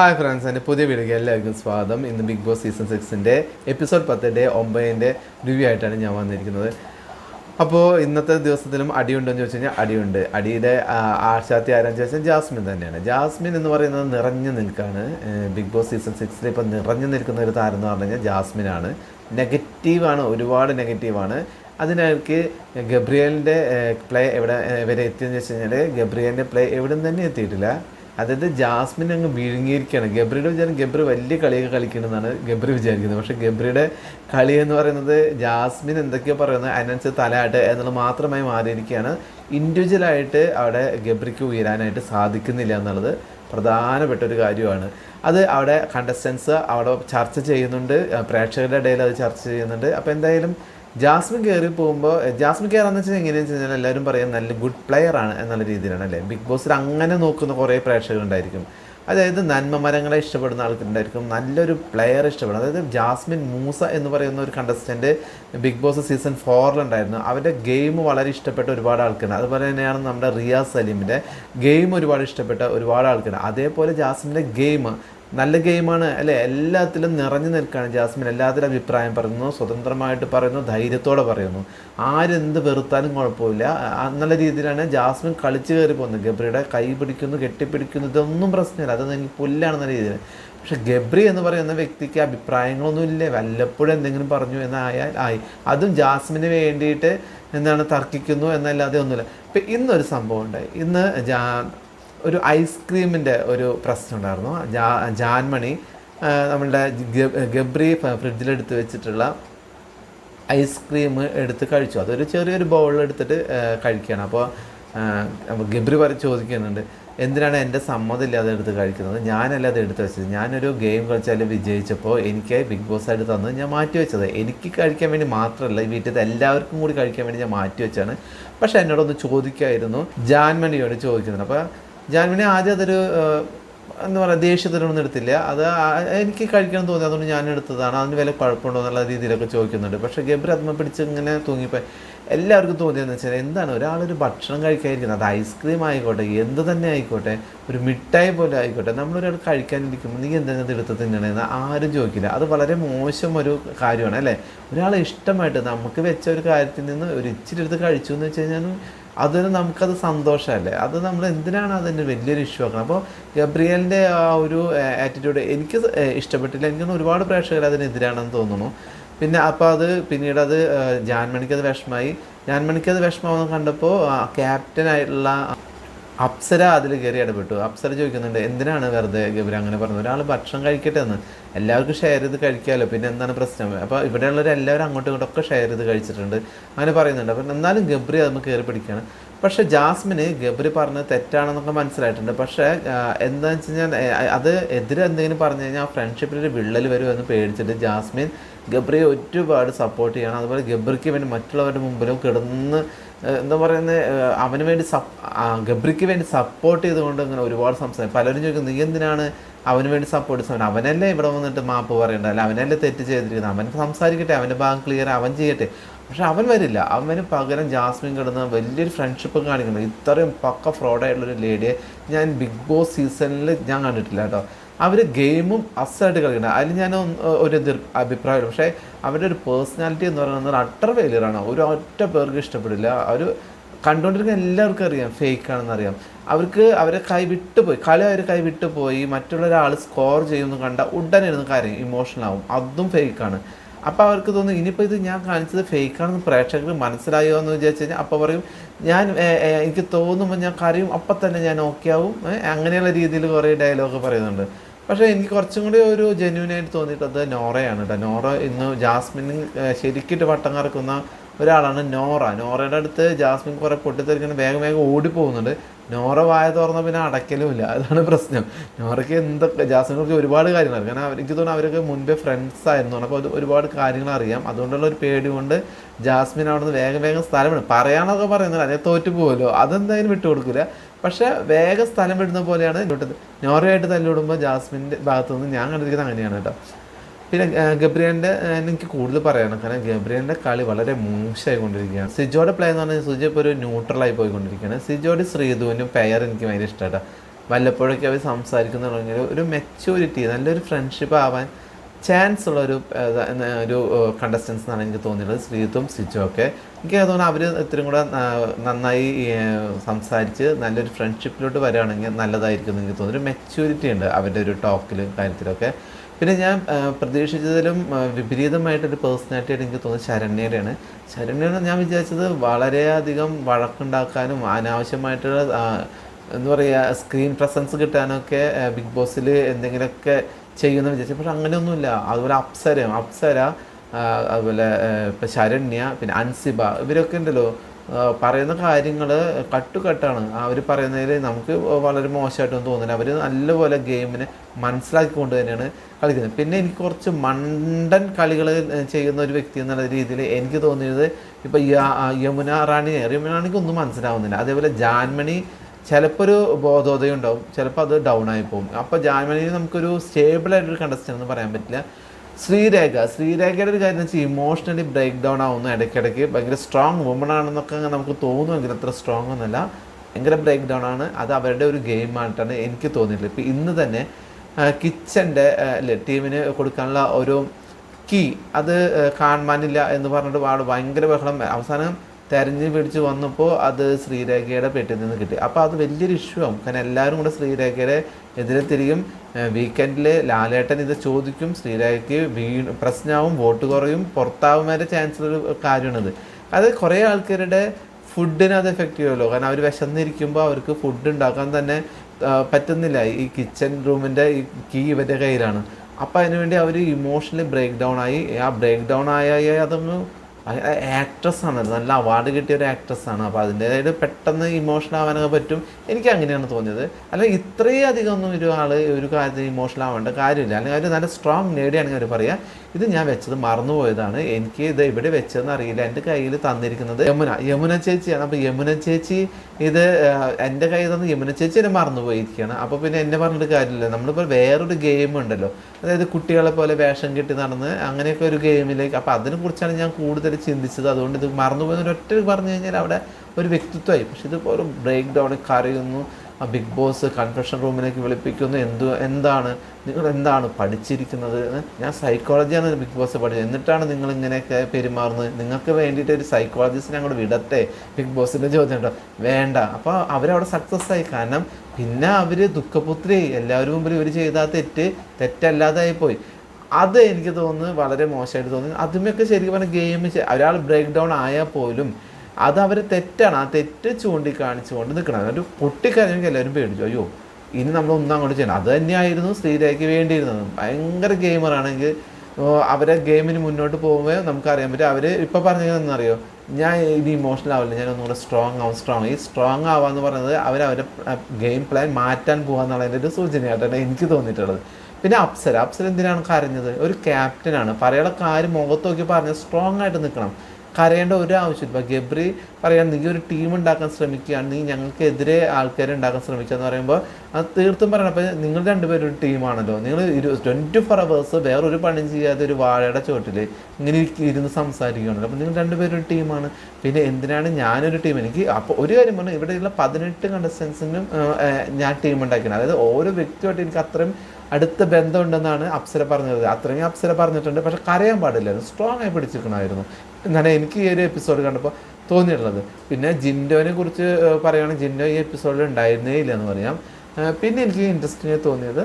Hi friends എന്റെ പുതിയ video എല്ലാവർക്കും സ്വാഗതം. ഇന്ന് ബിഗ് ബോസ് സീസൺ സിക്സിന്റെ എപ്പിസോഡ് പത്തിന്റെ ഒമ്പതിന്റെ റിവ്യൂ ആയിട്ടാണ് ഞാൻ വന്നിരിക്കുന്നത്. അപ്പോൾ ഇന്നത്തെ ദിവസത്തിലും അടിയുണ്ടോ എന്ന് ചോദിച്ചു കഴിഞ്ഞാൽ അടിയുണ്ട്. അടിയുടെ ആശാത്തി ആരാന്ന് ചോദിച്ചാൽ ജാസ്മിൻ തന്നെയാണ്. ജാസ്മിൻ എന്ന് പറയുന്നത് നിറഞ്ഞു നിൽക്കാണ്. ബിഗ് ബോസ് സീസൺ സിക്സിൽ ഇപ്പോൾ നിറഞ്ഞു നിൽക്കുന്ന ഒരു താരം എന്ന് പറഞ്ഞു കഴിഞ്ഞാൽ ജാസ്മിനാണ്. നെഗറ്റീവാണ് ഒരുപാട് നെഗറ്റീവാണ് അതിനവർക്ക് ഗബ്രിയലിന്റെ പ്ലേ എവിടെ വരെ എത്തിയെന്ന് വെച്ച് കഴിഞ്ഞാൽ ഗബ്രിയലിന്റെ പ്ലേ എവിടെ നിന്ന് തന്നെ എത്തിയിട്ടില്ല. അതായത് ജാസ്മിൻ അങ്ങ് വിഴുങ്ങിയിരിക്കുകയാണ്. ഗബ്രിയുടെ വിചാരം ഗബ്രി വലിയ കളിയൊക്കെ കളിക്കണമെന്നാണ് ഗബ്രി വിചാരിക്കുന്നത്. പക്ഷേ ഗബ്രിയുടെ കളി എന്ന് പറയുന്നത് ജാസ്മിൻ എന്തൊക്കെയോ പറയുന്നത് അനൻസ് തലയാട്ട് എന്നുള്ളത് മാത്രമായി മാറിയിരിക്കുകയാണ്. ഇൻഡിവിജ്വലായിട്ട് അവിടെ ഗബ്രിക്ക് ഉയരാനായിട്ട് സാധിക്കുന്നില്ല എന്നുള്ളത് പ്രധാനപ്പെട്ട ഒരു കാര്യമാണ്. അത് അവിടെ കണ്ടസ്റ്റൻസ് അവിടെ ചർച്ച ചെയ്യുന്നുണ്ട്. പ്രേക്ഷകരുടെ ഇടയിൽ അത് ചർച്ച ചെയ്യുന്നുണ്ട്. അപ്പോൾ എന്തായാലും ജാസ്മിൻ കയറി പോകുമ്പോൾ ജാസ്മിൻ കയറാന്ന് വെച്ചാൽ എങ്ങനെയാണെന്ന് വെച്ച് കഴിഞ്ഞാൽ എല്ലാവരും പറയാം നല്ല ഗുഡ് പ്ലെയർ ആണ് എന്നുള്ള രീതിയിലാണ് അല്ലേ? ബിഗ് ബോസിൽ അങ്ങനെ നോക്കുന്ന കുറേ പ്രേക്ഷകരുണ്ടായിരിക്കും അതായത് നന്മ മരങ്ങളെ ഇഷ്ടപ്പെടുന്ന ആൾക്കാരുണ്ടായിരിക്കും നല്ലൊരു പ്ലെയർ ഇഷ്ടപ്പെടുന്നത് അതായത് ജാസ്മിൻ മൂസ എന്ന് പറയുന്ന ഒരു കണ്ടസ്റ്റന്റ് ബിഗ് ബോസ് സീസൺ ഫോറിലുണ്ടായിരുന്നു അവരുടെ ഗെയിം വളരെ ഇഷ്ടപ്പെട്ട ഒരുപാട് ആൾക്കാരുണ്ട് അതുപോലെ തന്നെയാണ് നമ്മുടെ റിയാസ് സലീമിന്റെ ഗെയിം ഒരുപാട് ഇഷ്ടപ്പെട്ട ഒരുപാട് ആൾക്കാർ അതേപോലെ ജാസ്മിന്റെ ഗെയിം നല്ല ഗെയിമാണ്. അല്ലേ? എല്ലാത്തിലും നിറഞ്ഞു നിൽക്കുകയാണ് ജാസ്മിൻ. എല്ലാത്തിലും അഭിപ്രായം പറയുന്നു സ്വതന്ത്രമായിട്ട് പറയുന്നു ധൈര്യത്തോടെ പറയുന്നു. ആരെന്ത് വെറുത്താലും കുഴപ്പമില്ല. നല്ല രീതിയിലാണ് ജാസ്മിൻ കളിച്ചു കയറി പോകുന്നത്. ഗബ്രിയുടെ കൈ പിടിക്കുന്നു കെട്ടിപ്പിടിക്കുന്നു ഇതൊന്നും പ്രശ്നമില്ല. അത് എനിക്ക് പുല്ലാണെന്ന രീതിയിൽ. പക്ഷെ ഗബ്രി എന്ന് പറയുന്ന വ്യക്തിക്ക് അഭിപ്രായങ്ങളൊന്നും ഇല്ലേ? വല്ലപ്പോഴും എന്തെങ്കിലും പറഞ്ഞു എന്നായാൽ ആയി. അതും ജാസ്മിന് വേണ്ടിയിട്ട് എന്താണ് തർക്കിക്കുന്നു എന്നല്ലാതെ ഒന്നുമില്ല. ഇപ്പം ഇന്നൊരു സംഭവം ഉണ്ടായി ഇന്ന് ജാ ഒരു ഐസ്ക്രീമിന്റെ ഒരു പ്രശ്നം ഉണ്ടായിരുന്നു. ജാ ജാൻമണി നമ്മളുടെ ഗബ്രി ഫ്രിഡ്ജിലെടുത്ത് വെച്ചിട്ടുള്ള ഐസ്ക്രീം എടുത്ത് കഴിച്ചു. അതൊരു ചെറിയൊരു ബൗളിൽ എടുത്തിട്ട് കഴിക്കുകയാണ്. അപ്പോൾ ഗബ്രി പറ ചോദിക്കുന്നുണ്ട് എന്തിനാണ് എന്റെ സമ്മതമില്ലാതെ എടുത്ത് കഴിക്കുന്നത്? ഞാനല്ല അത് എടുത്ത് വെച്ചത്? ഞാനൊരു ഗെയിം കളിച്ചാൽ വിജയിച്ചപ്പോൾ എനിക്ക് ബിഗ് ബോസ് ആയിട്ട് തന്നത് ഞാൻ മാറ്റി വെച്ചത്. എനിക്ക് കഴിക്കാൻ വേണ്ടി മാത്രമല്ല വീട്ടിൽ എല്ലാവർക്കും കൂടി കഴിക്കാൻ വേണ്ടി ഞാൻ മാറ്റി വെച്ചാണ് പക്ഷേ എന്നോടൊന്ന് ചോദിക്കായിരുന്നു. ജാൻമണിയോട് ചോദിക്കുന്നുണ്ട്. അപ്പോൾ ജാൻമണി ആദ്യം അതൊരു എന്താ പറയുക ദേഷ്യത്തിലൊന്നും എടുത്തില്ല. അത് എനിക്ക് കഴിക്കണം തോന്നി. അതുകൊണ്ട് ഞാൻ എടുത്തതാണ്. അതിന് വില കുഴപ്പമുണ്ടോ എന്നുള്ള രീതിയിലൊക്കെ ചോദിക്കുന്നുണ്ട്. പക്ഷേ ഗബ്രി അതിനെ പിടിച്ച് ഇങ്ങനെ തൂങ്ങിപ്പോയി. എല്ലാവർക്കും തോന്നിയെന്ന് വെച്ചാൽ എന്താണ്? ഒരാളൊരു ഭക്ഷണം കഴിക്കാതിരിക്കുന്നത്. അത് ഐസ്ക്രീം ആയിക്കോട്ടെ എന്ത് തന്നെ ആയിക്കോട്ടെ ഒരു മിഠായി പോലെ ആയിക്കോട്ടെ. നമ്മളൊരാൾ കഴിക്കാനിരിക്കുമ്പോൾ നീ എന്താണ് ഇത് എടുത്ത് തിന്നണേന്ന് ആരും ചോദിക്കില്ല. അത് വളരെ മോശം ഒരു കാര്യമാണ് അല്ലേ? ഒരാളെ ഇഷ്ടമായിട്ട് നമുക്ക് വെച്ച ഒരു കാര്യത്തിൽ നിന്ന് ഒരു ഇച്ചിരി എടുത്ത് കഴിച്ചു എന്ന് വെച്ച് കഴിഞ്ഞാൽ അതൊരു നമുക്കത് സന്തോഷമല്ലേ? അത് നമ്മൾ എന്തിനാണ് അതിന്റെ വലിയൊരു ഇഷ്യൂ ആക്കുന്നത്? അപ്പോൾ ഗബ്രിയലിന്റെ ആ ഒരു ആറ്റിറ്റ്യൂഡ് എനിക്ക് ഇഷ്ടപ്പെട്ടില്ല. എനിക്ക് ഒരുപാട് പ്രേക്ഷകർ അതിനെതിരാണെന്ന് തോന്നുന്നു. പിന്നെ അപ്പോൾ അത് പിന്നീട് അത് ജാൻമണിക്കത് വിഷമമായി അത് വിഷമായി ജാൻമണിക്ക് അത് വിഷമമെന്ന് കണ്ടപ്പോൾ ക്യാപ്റ്റനായിട്ടുള്ള അപ്സര അതിൽ കയറി ഇടപെട്ടു. അപ്സര ചോദിക്കുന്നുണ്ട് എന്തിനാണ് വെറുതെ ഗബിര അങ്ങനെ പറഞ്ഞത്? ഒരാൾ ഭക്ഷണം കഴിക്കട്ടെ എന്ന്. എല്ലാവർക്കും ഷെയർ ചെയ്ത് കഴിക്കാമല്ലോ പിന്നെ എന്താണ് പ്രശ്നം? അപ്പോൾ ഇവിടെയുള്ളവർ എല്ലാവരും അങ്ങോട്ടും ഇങ്ങോട്ടും ഒക്കെ ഷെയർ ചെയ്ത് കഴിച്ചിട്ടുണ്ട്. അങ്ങനെ പറയുന്നുണ്ട്. അപ്പം എന്നാലും ഗബ്രി അത് കയറി പിടിക്കുകയാണ് പക്ഷേ ജാസ്മിന് ഗബ്രി പറഞ്ഞത് തെറ്റാണെന്നൊക്കെ മനസ്സിലായിട്ടുണ്ട്. പക്ഷേ എന്താണെന്ന് വെച്ച് കഴിഞ്ഞാൽ അത് എതിരെ എന്തെങ്കിലും പറഞ്ഞു കഴിഞ്ഞാൽ ആ ഫ്രണ്ട്ഷിപ്പിൽ ഒരു വിള്ളൽ എന്ന് പേടിച്ചിട്ട് ജാസ്മിൻ ഗബ്രിയെ ഒരുപാട് സപ്പോർട്ട് ചെയ്യണം. അതുപോലെ ഗബ്രിക്ക് വേണ്ടി മറ്റുള്ളവരുടെ മുമ്പിലും കിടന്ന് എന്താ പറയുന്നത് അവന് വേണ്ടി സപ് ഗബ്രിക്ക് വേണ്ടി സപ്പോർട്ട് ചെയ്തുകൊണ്ട് ഇങ്ങനെ ഒരുപാട് സംസാരിക്കും. പലരും ചോദിക്കും നീ എന്തിനാണ് അവന് വേണ്ടി സപ്പോർട്ട് ചെയ്യുന്നത്? അവനല്ലേ ഇവിടെ വന്നിട്ട് മാപ്പ് പറയേണ്ട? അല്ല അവനല്ലേ തെറ്റ് ചെയ്തിരിക്കുന്നത്? അവൻ സംസാരിക്കട്ടെ അവന്റെ ഭാഗം ക്ലിയർ അവൻ ചെയ്യട്ടെ? പക്ഷെ അവൻ വരില്ല. അവന് പകരം ജാസ്മിൻ കിടന്ന് വലിയൊരു ഫ്രണ്ട്ഷിപ്പ് കാണിക്കുന്നത് ഇത്രയും പക്ക ഫ്രോഡായിട്ടുള്ളൊരു ലേഡിയെ ഞാൻ ബിഗ് ബോസ് സീസണിൽ ഞാൻ കണ്ടിട്ടില്ല കേട്ടോ. അവർ ഗെയിമും അസായിട്ട് കളിക്കണം അതിൽ ഞാൻ ഒരു എതിർ പക്ഷേ അവരുടെ ഒരു പേഴ്സണാലിറ്റി എന്ന് പറയുന്നത് അട്ടർ ഫെയിലിയറാണ് ഒരു ഒറ്റ പേർക്ക് ഇഷ്ടപ്പെടില്ല. അവർ കണ്ടുകൊണ്ടിരിക്കുന്ന എല്ലാവർക്കും അറിയാം. ഫേക്ക് ആണെന്ന് അറിയാം. അവർക്ക് അവരെ കൈ വിട്ടുപോയി കളി അവർ കൈ വിട്ടുപോയി മറ്റുള്ള ഒരാൾ സ്കോർ ചെയ്യുമെന്ന് കണ്ട ഉടനെ ഇരുന്ന് കാര്യം. ഇമോഷണൽ ആവും. അതും ഫേക്കാണ് അപ്പോൾ അവർക്ക് തോന്നും ഇനിയിപ്പോൾ ഇത് ഞാൻ കാണിച്ചത് ഫേക്കാണെന്ന് പ്രേക്ഷകർ മനസ്സിലായോ എന്ന് വിചാരിച്ചു കഴിഞ്ഞാൽ അപ്പോൾ പറയും ഞാൻ എനിക്ക് തോന്നുമ്പോൾ ഞാൻ കരയും അപ്പം തന്നെ ഞാൻ ഓക്കെ ആവും. അങ്ങനെയുള്ള രീതിയിൽ കുറേ ഡയലോഗ് പറയുന്നുണ്ട്. പക്ഷേ എനിക്ക് കുറച്ചും കൂടി ഒരു ജെന്യൂൻ ആയിട്ട് തോന്നിയിട്ടത് നോറയാണ് കേട്ടോ നോറ ഇന്ന് ജാസ്മിന് ശരിക്കിട്ട് വട്ടം കറക്കുന്ന ഒരാളാണ് നോറ. നോറയുടെ അടുത്ത് ജാസ്മിൻ കുറേ പൊട്ടിത്തെറിക്കുന്ന വേഗം വേഗം ഓടി ഓടിപ്പോകുന്നുണ്ട്. നോറ വായ തുറന്ന പിന്നെ അടയ്ക്കലുമില്ല. അതാണ് പ്രശ്നം. നോറയ്ക്ക് എന്തൊക്കെ ജാസ്മിനെ കുറിച്ച് ഒരുപാട് കാര്യങ്ങൾ കാരണം അവർ- എനിക്ക് തോന്നുന്നു അവരൊക്കെ മുൻപേ ഫ്രണ്ട്സ് ആയിരുന്നു. അപ്പോൾ ഒരുപാട് കാര്യങ്ങൾ അറിയാം. അതുകൊണ്ടുള്ള ഒരു പേടി കൊണ്ട് ജാസ്മിൻ അവിടെ നിന്ന് വേഗം വേഗം സ്ഥലം വിടും. പറയാനൊക്കെ പറയുന്നില്ല അതേ തോറ്റു പോകുമല്ലോ അതെന്തായാലും വിട്ടുകൊടുക്കില്ല പക്ഷെ വേഗം സ്ഥലം വിടുന്ന പോലെയാണ് നോറയായിട്ട് തല്ലിവിടുമ്പോൾ ജാസ്മിന്റെ ഭാഗത്തുനിന്ന് ഞാൻ കണ്ടിരിക്കുന്നത് അങ്ങനെയാണ് കേട്ടോ. പിന്നെ ഗബ്രിയലിന്റെ എനിക്ക് കൂടുതൽ പറയണം കാരണം ഗബ്രിയലിന്റെ കളി വളരെ മോശമായി കൊണ്ടിരിക്കുകയാണ് സിജോയുടെ പ്ലേ എന്ന് പറഞ്ഞാൽ സിജോ ഇപ്പോൾ ഒരു ന്യൂട്രലായി പോയിക്കൊണ്ടിരിക്കുകയാണ്. സിജോയുടെ ശ്രീധുവിനും പെയർ എനിക്ക് ഭയങ്കര ഇഷ്ടമാണ് വല്ലപ്പോഴൊക്കെ അവർ സംസാരിക്കുന്നുണ്ടെങ്കിൽ ഒരു മെച്യൂരിറ്റി നല്ലൊരു ഫ്രണ്ട്ഷിപ്പ് ആവാൻ ചാൻസ് ഉള്ള ഒരു ഒരു കണ്ടസ്റ്റൻസ് എന്നാണ് എനിക്ക് തോന്നിയിട്ടുള്ളത് ശ്രീത്തും സിജും ഒക്കെ. എനിക്ക് തോന്നുന്നു അവർ ഇത്രയും കൂടെ നന്നായി സംസാരിച്ച് നല്ലൊരു ഫ്രണ്ട്ഷിപ്പിലോട്ട് വരികയാണെങ്കിൽ നല്ലതായിരിക്കും എന്ന് എനിക്ക് തോന്നുന്നു. ഒരു മെച്യൂരിറ്റി ഉണ്ട് അവരുടെ ഒരു ടോക്കിലും കാര്യത്തിലൊക്കെ. പിന്നെ ഞാൻ പ്രതീക്ഷിച്ചതിലും വിപരീതമായിട്ടൊരു പേഴ്സണാലിറ്റി ആയിട്ട് എനിക്ക് തോന്നുന്നത് ശരണ്യയുടെയാണ് ശരണ്യെന്ന് ഞാൻ വിചാരിച്ചത് വളരെയധികം വഴക്കുണ്ടാക്കാനും അനാവശ്യമായിട്ടുള്ള എന്താ പറയുക സ്ക്രീൻ പ്രസൻസ് കിട്ടാനൊക്കെ ബിഗ് ബോസിൽ എന്തെങ്കിലുമൊക്കെ ചെയ്യുമെന്ന് വിചാരിച്ചു പക്ഷെ അങ്ങനെയൊന്നുമില്ല. അതുപോലെ അപ്സര അപ്സര അതുപോലെ ഇപ്പം ശരണ്യ പിന്നെ അൻസിബ ഇവരൊക്കെ ഉണ്ടല്ലോ. പറയുന്ന കാര്യങ്ങൾ കട്ടുകട്ടാണ്. അവർ പറയുന്നതിൽ നമുക്ക് വളരെ മോശമായിട്ടൊന്നും തോന്നുന്നില്ല. അവർ നല്ലപോലെ ഗെയിമിനെ മനസ്സിലാക്കിക്കൊണ്ട് തന്നെയാണ് കളിക്കുന്നത്. പിന്നെ എനിക്ക് കുറച്ച് മണ്ടൻ കളികൾ ചെയ്യുന്ന ഒരു വ്യക്തി എന്നുള്ള രീതിയിൽ എനിക്ക് തോന്നിയത് ഇപ്പോൾ യമുന റാണി. യമുന റാണിക്ക് ഒന്നും മനസ്സിലാവുന്നില്ല. അതേപോലെ ജാൻമണി ചിലപ്പോൾ ഒരു ബോധോദയം ഉണ്ടാവും ചിലപ്പോൾ അത് ഡൗൺ ആയി പോകും. അപ്പോൾ ജാൻമണി നമുക്കൊരു സ്റ്റേബിൾ ആയിട്ടൊരു കണ്ടസ്റ്റന്റ് എന്ന് പറയാൻ പറ്റില്ല. ശ്രീരേഖ ശ്രീരേഖയുടെ ഒരു കാര്യം വെച്ചാൽ ഇമോഷണലി ബ്രേക്ക് ഡൗൺ ആവുന്നു ഇടയ്ക്കിടയ്ക്ക്. ഭയങ്കര സ്ട്രോങ് വുമൺ ആണെന്നൊക്കെ നമുക്ക് തോന്നുമെങ്കിൽ അത്ര സ്ട്രോങ് ഒന്നുമല്ല. ഭയങ്കര ബ്രേക്ക് ഡൗൺ ആണ്. അത് അവരുടെ ഒരു ഗെയിം ആയിട്ടാണ് എനിക്ക് തോന്നിയിട്ടുള്ളത്. ഇപ്പോൾ ഇന്ന് തന്നെ കിച്ചന്റെ ടീമിന് കൊടുക്കാനുള്ള ഒരു കീ അത് കാണുവാനില്ല എന്ന് പറഞ്ഞിട്ട് പാട് ഭയങ്കര ബഹളം. അവസാനം തെരഞ്ഞു പിടിച്ച് വന്നപ്പോൾ അത് ശ്രീരേഖയുടെ പെട്ടിൽ നിന്ന് കിട്ടി. അപ്പോൾ അത് വലിയൊരു ഇഷ്യൂ ആവും. കാരണം എല്ലാവരും കൂടെ ശ്രീരേഖയുടെ എതിരെ തിരിയും. വീക്കെൻഡിൽ ലാലേട്ടൻ ഇത് ചോദിക്കും. ശ്രീരേഖയ്ക്ക് വീ പ്രശ്നമാവും വോട്ട് കുറയും പുറത്താവും വരെ ചാൻസ് കാര്യമാണിത്. അത് കുറേ ആൾക്കാരുടെ ഫുഡിനെ അത് എഫക്റ്റ് ചെയ്യുമല്ലോ. കാരണം അവർ വിശന്നിരിക്കുമ്പോൾ അവർക്ക് ഫുഡ് ഉണ്ടാക്കാൻ തന്നെ പറ്റുന്നില്ല. ഈ കിച്ചൺ റൂമിന്റെ ഈ കീ ഇവരുടെ കയ്യിലാണ്. അപ്പോൾ അതിനുവേണ്ടി അവർ ഇമോഷണലി ബ്രേക്ക് ഡൗൺ ആയി. ആ ബ്രേക്ക് ഡൗൺ ആയ അതങ്ങ് ആക്ട്രസ് ആണ്. നല്ല അവാർഡ് കിട്ടിയ ഒരു ആക്ട്രസ് ആണ്. അപ്പോൾ അതിന്റെതായിട്ട് പെട്ടെന്ന് ഇമോഷണൽ ആവാനൊക്കെ പറ്റും. എനിക്ക് അങ്ങനെയാണ് തോന്നിയത്. അല്ല ഇത്രയും അധികം ഒന്നും ഒരു ആൾ ഒരു കാര്യത്തിൽ ഇമോഷണൽ ആവേണ്ട കാര്യമില്ല. അല്ലെങ്കിൽ അവർ നല്ല സ്ട്രോങ് നേടിയാണെങ്കിൽ അവർ പറയാം ഇത് ഞാൻ വെച്ചത് മറന്നുപോയതാണ്. എനിക്ക് ഇത് ഇവിടെ വെച്ചതെന്ന് അറിയില്ല. എന്റെ കയ്യിൽ തന്നിരിക്കുന്നത് യമുന. യമുന ചേച്ചിയാണ്. അപ്പോൾ യമുന ചേച്ചി ഇത് എന്റെ കയ്യിൽ തന്ന യമുന ചേച്ചി എന്നെ മറന്നുപോയിരിക്കുകയാണ്. അപ്പോൾ പിന്നെ എന്നെ പറഞ്ഞിട്ട് കാര്യമില്ല. നമ്മളിപ്പോൾ വേറൊരു ഗെയിം ഉണ്ടല്ലോ. അതായത് കുട്ടികളെ പോലെ വേഷം കെട്ടി നടന്ന് അങ്ങനെയൊക്കെ ഒരു ഗെയിമിലേക്ക് അപ്പോൾ അതിനെക്കുറിച്ചാണ് ഞാൻ കൂടുതൽ ചിന്തിച്ചത്. അതുകൊണ്ട് ഇത് മറന്നുപോയെന്ന് ഒറ്റ പറഞ്ഞു കഴിഞ്ഞാൽ അവിടെ ഒരു വ്യക്തിത്വമായി. പക്ഷെ ഇത് ഒരു ബ്രേക്ക് ഡൗൺ കരയുന്നു. ബിഗ് ബോസ് കൺഫെഷൻ റൂമിലേക്ക് വിളിപ്പിക്കുന്നു. എന്ത് എന്താണ് നിങ്ങൾ എന്താണ് പഠിച്ചിരിക്കുന്നത്? ഞാൻ സൈക്കോളജിയാണ് ബിഗ് ബോസ് പഠിച്ചത്. എന്നിട്ടാണ് നിങ്ങൾ ഇങ്ങനെയൊക്കെ പെരുമാറുന്നത്. നിങ്ങൾക്ക് വേണ്ടിയിട്ട് ഒരു സൈക്കോളജിസ്റ്റിനെ അങ്ങോട്ട് വിടട്ടെ. ബിഗ് ബോസിന്റെ ചോദ്യം ഉണ്ടോ? വേണ്ട. അപ്പോൾ അവരവിടെ സക്സസ് ആയി. കാരണം പിന്നെ അവർ ദുഃഖപുത്രി. എല്ലാവരും മുമ്പിൽ ഇവർ ചെയ്ത തെറ്റ്. തെറ്റല്ലാതായി പോയി. അത് എനിക്ക് തോന്നുന്നു വളരെ മോശമായിട്ട് തോന്നി അതുമൊക്കെ ശരിക്കും പറഞ്ഞാൽ ഗെയിം ഒരാൾ ബ്രേക്ക് ഡൗൺ ആയാൽ പോലും അത് അവർ തെറ്റാണ്. ആ തെറ്റ് ചൂണ്ടിക്കാണിച്ചുകൊണ്ട് നിൽക്കണം ഒരു പൊട്ടിക്കരഞ്ഞെങ്കിൽ എല്ലാവരും പേടിച്ചു. അയ്യോ ഇനി നമ്മൾ ഒന്നും അങ്ങോട്ട് ചെയ്യണം അത് തന്നെയായിരുന്നു ശ്രീരേഖയ്ക്ക് വേണ്ടിയിരുന്നത്. ഭയങ്കര ഗെയിമറാണെങ്കിൽ അവരെ ഗെയിമിന് മുന്നോട്ട് പോകുമ്പോൾ നമുക്കറിയാൻ പറ്റും. അവർ ഇപ്പോൾ പറഞ്ഞതെന്നറിയോ ഞാൻ ഇനി ഇമോഷണൽ ആവില്ല. ഞാൻ ഒന്നുകൂടെ സ്ട്രോങ് ആവും സ്ട്രോങ് ഈ സ്ട്രോങ് ആവാന്ന് പറയുന്നത് അവർ അവരെ ഗെയിം പ്ലാൻ മാറ്റാൻ പോകാന്നുള്ളതിന്റെ ഒരു സൂചനയായിട്ടാണ് എനിക്ക് തോന്നിയിട്ടുള്ളത്. പിന്നെ അപ്സര. അപ്സര എന്തിനാണ് കരഞ്ഞത്? ഒരു ക്യാപ്റ്റനാണ് പറയാനുള്ള കാര്യം മുഖത്ത് നോക്കി പറഞ്ഞ് സ്ട്രോങ് ആയിട്ട് നിൽക്കണം കരയേണ്ട ഒരു ആവശ്യമില്ല. ഗബ്രി പറയാൻ നീ ഒരു ടീം ഉണ്ടാക്കാൻ ശ്രമിക്കുകയാണ്. നീ ഞങ്ങൾക്കെതിരെ ആൾക്കാരെ ഉണ്ടാക്കാൻ ശ്രമിക്കുക എന്ന് പറയുമ്പോൾ അത് തീർത്തും പറയണം. അപ്പോൾ നിങ്ങൾ രണ്ടുപേരും ഒരു ടീമാണല്ലോ നിങ്ങൾ ഇരു ട്വന്റി ഫോർ അവേഴ്സ് വേറൊരു പണിയും ചെയ്യാതെ ഒരു വാഴയുടെ ചുവട്ടിൽ ഇങ്ങനെ ഇരുന്ന് സംസാരിക്കുകയാണല്ലോ. അപ്പം നിങ്ങൾ രണ്ടുപേരും ഒരു ടീമാണ് പിന്നെ എന്തിനാണ് ഞാനൊരു ടീം എനിക്ക് അപ്പോൾ ഒരു കാര്യം പറഞ്ഞാൽ ഇവിടെയുള്ള പതിനെട്ട് കണ്ടസ്റ്റൻസിനും ഞാൻ ടീം ഉണ്ടാക്കിയാണ് അതായത് ഓരോ വ്യക്തിയുമായിട്ട് എനിക്ക് അത്രയും അടുത്ത ബന്ധമുണ്ടെന്നാണ് അപ്സര പറഞ്ഞത്. അത്രയും അപ്സര പറഞ്ഞിട്ടുണ്ട്. പക്ഷെ കരയാൻ പാടില്ലായിരുന്നു സ്ട്രോങ് ആയി പിടിച്ചിരിക്കണമായിരുന്നു. എന്നാണ് എനിക്ക് ഈ ഒരു എപ്പിസോഡ് കണ്ടപ്പോൾ തോന്നിയിട്ടുള്ളത്. പിന്നെ ജിൻഡോനെ കുറിച്ച് പറയുകയാണെങ്കിൽ ജിൻഡോ ഈ എപ്പിസോഡിൽ ഉണ്ടായിരുന്നേ ഇല്ല എന്ന് പറയാം. പിന്നെ എനിക്ക് ഇൻട്രസ്റ്റിംഗ് തോന്നിയത്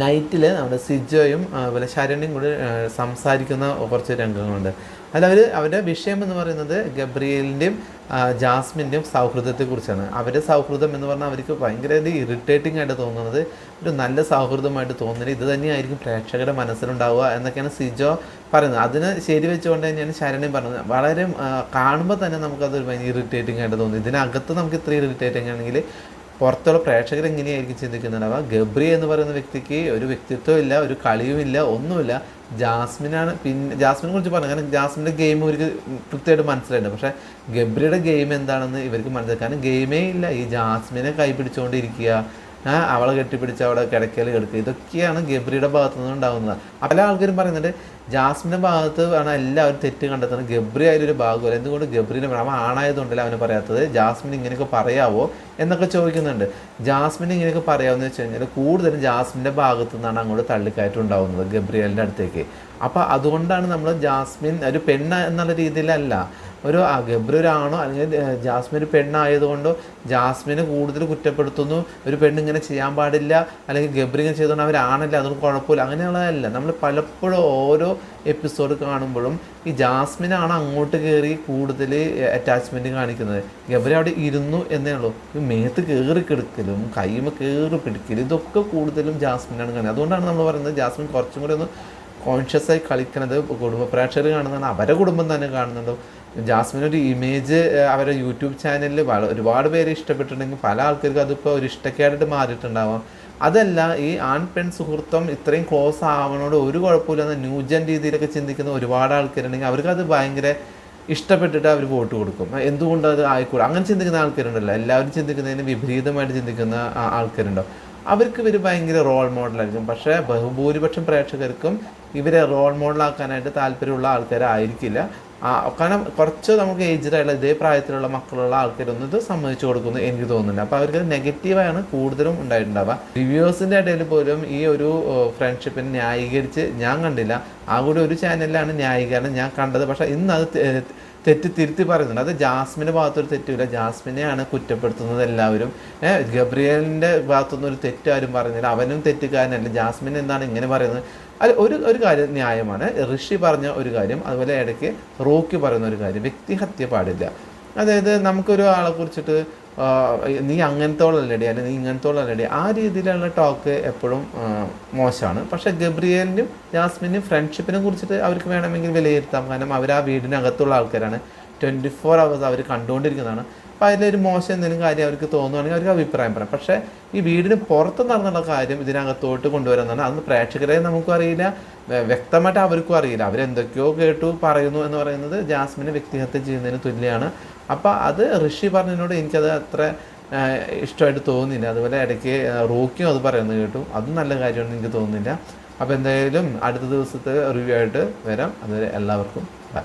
നൈറ്റിൽ നമ്മുടെ സിജോയും അതുപോലെ ശരണിയും കൂടി സംസാരിക്കുന്ന കുറച്ച് രംഗങ്ങളുണ്ട്. അതിൽ അവർ അവരുടെ വിഷയം എന്ന് പറയുന്നത് ഗബ്രിയലിന്റെയും ജാസ്മിന്റെയും സൗഹൃദത്തെക്കുറിച്ചാണ്. അവരുടെ സൗഹൃദം എന്ന് പറഞ്ഞാൽ അവർക്ക് ഭയങ്കര ഇറിറ്റേറ്റിംഗ് ആയിട്ട് തോന്നുന്നത് ഒരു നല്ല സൗഹൃദമായിട്ട് തോന്നുന്നത്. ഇത് തന്നെയായിരിക്കും പ്രേക്ഷകരുടെ മനസ്സിലുണ്ടാവുക എന്നൊക്കെയാണ് സിജോ പറയുന്നത്. അതിന് ശരി വെച്ചുകൊണ്ട് തന്നെയാണ് ശരണയും പറഞ്ഞത്. വളരെ കാണുമ്പോൾ തന്നെ നമുക്കത് ഭയങ്കര ഇറിറ്റേറ്റിംഗ് ആയിട്ട് തോന്നുന്നു ഇതിനകത്ത് നമുക്ക് ഇത്ര ഇറിറ്റേറ്റിംഗ് ആണെങ്കിൽ പുറത്തുള്ള പ്രേക്ഷകർ എങ്ങനെയായിരിക്കും ചിന്തിക്കുന്നുണ്ടാവുക ഗബ്രി എന്ന് പറയുന്ന വ്യക്തിക്ക് ഒരു വ്യക്തിത്വം ഇല്ല ഒരു കളിയുമില്ല ഒന്നുമില്ല. ജാസ്മിനാണ് പിന്നെ ജാസ്മിനെ കുറിച്ച് പറഞ്ഞു കാരണം ജാസ്മിന്റെ ഗെയിം ഇവർക്ക് കൃത്യമായിട്ട് മനസ്സിലായിട്ടുണ്ട്. പക്ഷേ ഗബ്രിയുടെ ഗെയിം എന്താണെന്ന് ഇവർക്ക് മനസ്സിലാക്കാൻ ഗെയിമേ ഇല്ല. ഈ ജാസ്മിനെ കൈ പിടിച്ചുകൊണ്ടിരിക്കുക ആ, അവളെ കെട്ടിപ്പിടിച്ച് അവിടെ കിടക്കൽ കിടക്കുക ഇതൊക്കെയാണ് ഗബ്രിയുടെ ഭാഗത്തു നിന്ന് ഉണ്ടാകുന്നത് പല ആൾക്കാരും പറയുന്നുണ്ട് ജാസ്മിന്റെ ഭാഗത്ത് ആണ് എല്ലാവരും തെറ്റ് കണ്ടെത്തുന്നത്. ഗബ്രി ആയാലൊരു ഭാഗമല്ല. എന്തുകൊണ്ട് ഗബ്രിനെ അവൻ ആണായതുകൊണ്ടല്ല അവന് പറയാത്തത്? ജാസ്മിൻ ഇങ്ങനെയൊക്കെ പറയാവോ എന്നൊക്കെ ചോദിക്കുന്നുണ്ട്. ജാസ്മിൻ ഇങ്ങനെയൊക്കെ പറയാമെന്ന് വെച്ച് കഴിഞ്ഞാൽ കൂടുതലും ജാസ്മിന്റെ ഭാഗത്തു നിന്നാണ് അങ്ങോട്ട് തള്ളിക്കയറ്റം ഉണ്ടാവുന്നത് ഗബ്രിയലിന്റെ അടുത്തേക്ക്. അപ്പോൾ അതുകൊണ്ടാണ് നമ്മൾ ജാസ്മിൻ ഒരു പെണ്ണ എന്നുള്ള രീതിയിലല്ല ഒരു ആ ഗബ്രി ഒരാണോ അല്ലെങ്കിൽ ജാസ്മിൻ ഒരു പെണ്ണായതുകൊണ്ടോ ജാസ്മിനെ കൂടുതൽ കുറ്റപ്പെടുത്തുന്നു ഒരു പെണ്ണ് ഇങ്ങനെ ചെയ്യാൻ പാടില്ല അല്ലെങ്കിൽ ഗബ്രി ഇങ്ങനെ ചെയ്തുകൊണ്ട് അവരാണല്ല അതൊന്നും കുഴപ്പമില്ല അങ്ങനെയുള്ളതല്ല. നമ്മൾ പലപ്പോഴും ഓരോ എപ്പിസോഡ് കാണുമ്പോഴും ഈ ജാസ്മിനാണ് അങ്ങോട്ട് കയറി കൂടുതൽ അറ്റാച്ച്മെന്റ് കാണിക്കുന്നത്. ഗബ്രി അവിടെ ഇരുന്നു എന്നേ ഉള്ളൂ. ഈ മേത്ത് കയറി കിടക്കലും കൈമ കയറി പിടിക്കലും ഇതൊക്കെ കൂടുതലും ജാസ്മിനാണ് കാണുന്നത്. അതുകൊണ്ടാണ് നമ്മൾ പറയുന്നത് ജാസ്മിൻ കുറച്ചും കൂടി ഒന്ന് കോൺഷ്യസായി കളിക്കുന്നത് കുടുംബ പ്രേക്ഷകർ കാണുന്നതാണ് അവരെ കുടുംബം തന്നെ കാണുന്നുണ്ടോ ജാസ്മിൻ ഒരു ഇമേജ് അവരുടെ യൂട്യൂബ് ചാനലിൽ ഒരുപാട് പേര് ഇഷ്ടപ്പെട്ടിട്ടുണ്ടെങ്കിൽ പല ആൾക്കാർക്ക് അതിപ്പോൾ ഒരു ഇഷ്ടക്കേടായിട്ട് മാറിയിട്ടുണ്ടാവാം. അതല്ല ഈ ആൺ പെൺ സുഹൃത്തം ഇത്രയും ക്ലോസ് ആവണോട് ഒരു കുഴപ്പമില്ലെന്ന് ന്യൂജൻ രീതിയിലൊക്കെ ചിന്തിക്കുന്ന ഒരുപാട് ആൾക്കാരുണ്ടെങ്കിൽ അവർക്ക് അത് ഭയങ്കര ഇഷ്ടപ്പെട്ടിട്ട് അവർ വോട്ട് കൊടുക്കും. എന്തുകൊണ്ട് അത് ആയിക്കൂടും? അങ്ങനെ ചിന്തിക്കുന്ന ആൾക്കാരുണ്ടല്ലോ. എല്ലാവരും ചിന്തിക്കുന്നതിന് വിപരീതമായിട്ട് ചിന്തിക്കുന്ന ആൾക്കാരുണ്ടോ? അവർക്ക് ഇവർ ഭയങ്കര റോൾ മോഡലായിരിക്കും പക്ഷേ ബഹുഭൂരിപക്ഷം പ്രേക്ഷകർക്കും ഇവരെ റോൾ മോഡലാക്കാനായിട്ട് താല്പര്യമുള്ള ആൾക്കാരായിരിക്കില്ല. കാരണം കുറച്ച് നമുക്ക് ഏജ്ഡായിട്ടുള്ള ഇതേ പ്രായത്തിലുള്ള മക്കളുള്ള ആൾക്കാരൊന്നും ഇത് സമ്മതിച്ചു കൊടുക്കുന്നു എനിക്ക് തോന്നുന്നില്ല. അപ്പോൾ അവർക്ക് നെഗറ്റീവാണ് കൂടുതലും ഉണ്ടായിട്ടുണ്ടാവുക. റിവ്യൂസിന്റെ ഇടയിൽ പോലും ഈ ഒരു ഫ്രണ്ട്ഷിപ്പിനെ ന്യായീകരിച്ച് ഞാൻ കണ്ടില്ല. ആ കൂടി ഒരു ചാനലിലാണ് ന്യായീകരണം ഞാൻ കണ്ടത്. പക്ഷേ ഇന്ന് അത് തെറ്റ് തിരുത്തി പറയുന്നുണ്ട്. അത് ജാസ്മിന്റെ ഭാഗത്തൊരു തെറ്റുമില്ല. ജാസ്മിനെയാണ് കുറ്റപ്പെടുത്തുന്നത് എല്ലാവരും. ഗബ്രിയലിന്റെ ഭാഗത്തുനിന്ന് ഒരു തെറ്റ് ആരും പറയുന്നില്ല അവനും തെറ്റുകാരനല്ല. ജാസ്മിൻ എന്താണ് ഇങ്ങനെ പറയുന്നത്? അത് ഒരു ഒരു കാര്യം ന്യായമാണ്. ഋഷി പറഞ്ഞ ഒരു കാര്യം അതുപോലെ ഇടയ്ക്ക് റോക്കി പറയുന്ന ഒരു കാര്യം. വ്യക്തിഹത്യ പാടില്ല. അതായത് നമുക്കൊരു ആളെ കുറിച്ചിട്ട് നീ അങ്ങനത്തെ ഉള്ളല്ലേടി അല്ലെങ്കിൽ നീ ഇങ്ങനത്തെ ഉള്ളല്ലേടി ആ രീതിയിലുള്ള ടോക്ക് എപ്പോഴും മോശമാണ്. പക്ഷേ ഗബ്രിയലിനും ജാസ്മിനും ഫ്രണ്ട്ഷിപ്പിനെ കുറിച്ചിട്ട് അവർക്ക് വേണമെങ്കിൽ വിലയിരുത്താം. കാരണം അവർ ആ വീടിനകത്തുള്ള ആൾക്കാരാണ്. ട്വന്റി ഫോർ അവേഴ്സ് അവർ കണ്ടുകൊണ്ടിരിക്കുന്നതാണ്. അപ്പോൾ അതിലൊരു മോശം എന്തെങ്കിലും കാര്യം അവർക്ക് തോന്നുകയാണെങ്കിൽ അവർക്ക് അഭിപ്രായം പറയാം. പക്ഷേ ഈ വീടിന് പുറത്ത് നടന്നുള്ള കാര്യം ഇതിനകത്തോട്ട് കൊണ്ടുവരുന്നതാണ്. അതൊന്നും പ്രേക്ഷകരെ നമുക്കും അറിയില്ല. വ്യക്തമായിട്ട് അവർക്കും അറിയില്ല. അവരെന്തൊക്കെയോ കേട്ടു പറയുന്നു എന്ന് പറയുന്നത് ജാസ്മിനെ വ്യക്തിഹത്യ ചെയ്യുന്നതിന് തുല്യമാണ് അപ്പോൾ അത് ഋഷി പറഞ്ഞതിനോട് എനിക്കത് അത്ര ഇഷ്ടമായിട്ട് തോന്നുന്നില്ല. അതുപോലെ ഇടയ്ക്ക് റോക്കിയും അത് പറയുന്നത് കേട്ടു. അതും നല്ല കാര്യമാണെന്ന് എനിക്ക് തോന്നുന്നില്ല. അപ്പോൾ എന്തായാലും അടുത്ത ദിവസത്തെ റിവ്യൂ ആയിട്ട് വരാം. അതുവരെ എല്ലാവർക്കും ബൈ